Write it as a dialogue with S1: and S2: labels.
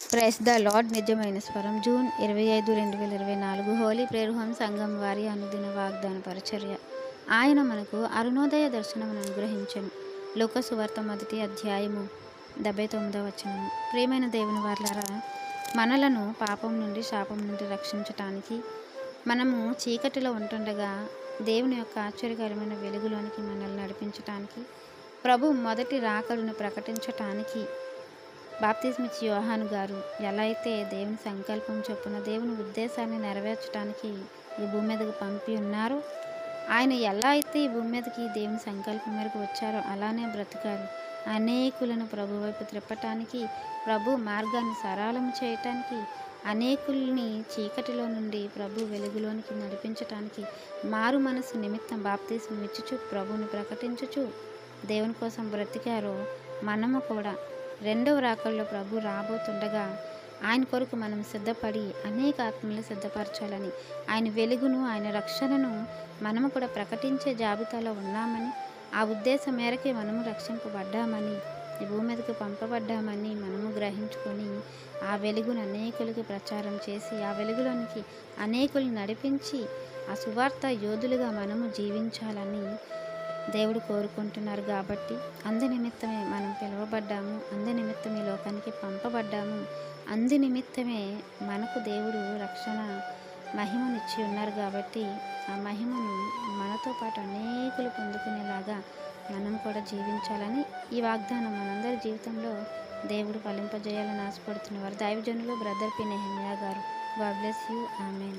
S1: Press the lord నిజమైన స్వరం. June ఇరవై ఐదు రెండు వేల ఇరవై నాలుగు. హోలీ ప్రేరుహం సంఘం వారి అనుదిన వాగ్దాన పరిచర్య. ఆయన మనకు అరుణోదయ దర్శనమును అనుగ్రహించను. లోకసువార్త మొదటి అధ్యాయము డెబ్బై తొమ్మిదవ వచనము. ప్రియమైన దేవుని వార్లారా మనలను పాపం నుండి శాపం నుండి రక్షించటానికి మనము చీకటిలో ఉంటుండగా దేవుని యొక్క ఆశ్చర్యకరమైన వెలుగులోనికి మనల్ని నడిపించటానికి ప్రభు మొదటి రాకడును ప్రకటించటానికి బాప్తిజమిచ్చి యోహాను గారు ఎలా అయితే దేవుని సంకల్పం చొప్పున దేవుని ఉద్దేశాన్ని నెరవేర్చడానికి ఈ భూమి మీదకి పంపి ఉన్నారో ఆయన ఎలా అయితే ఈ భూమి మీదకి దేవుని సంకల్పం మేరకు వచ్చారో అలానే బ్రతికారు అనేకులను ప్రభు వైపు త్రిప్పటానికి ప్రభు మార్గాన్ని సరళం చేయటానికి అనేకుల్ని చీకటిలో నుండి ప్రభు వెలుగులోనికి నడిపించటానికి మారు మనసు నిమిత్తం బాప్తీసం ఇచ్చుచు ప్రభుని ప్రకటించుచు దేవుని కోసం బ్రతికారో మనము కూడా రెండవ రాకల్లో ప్రభు రాబోతుండగా ఆయన కొరకు మనం సిద్ధపడి అనేక ఆత్మలు సిద్ధపరచాలని ఆయన వెలుగును ఆయన రక్షణను మనము కూడా ప్రకటించే జాబితాలో ఉన్నామని ఆ ఉద్దేశం మేరకే మనము రక్షింపబడ్డామని ఈ భూమి మీదకి పంపబడ్డామని మనము గ్రహించుకొని ఆ వెలుగును అనేకులకి ప్రచారం చేసి ఆ వెలుగులోనికి అనేకులు నడిపించి ఆ సువార్త యోధులుగా మనము జీవించాలని దేవుడు కోరుకుంటున్నారు కాబట్టి అందు నిమిత్తమే మనం పిలువబడ్డాము అందు నిమిత్తమే లోకానికి పంపబడ్డాము అందు నిమిత్తమే మనకు దేవుడు రక్షణ మహిమనిచ్చి ఉన్నారు కాబట్టి ఆ మహిమను మనతో పాటు అనేకులు పొందుకునేలాగా మనం కూడా జీవించాలని ఈ వాగ్దానం మనందరి జీవితంలో దేవుడు ఫలింపజేయాలని ఆశపడుతున్నవారు దైవజనులు బ్రదర్ పి. నెహమియా గారు. God bless you. Amen.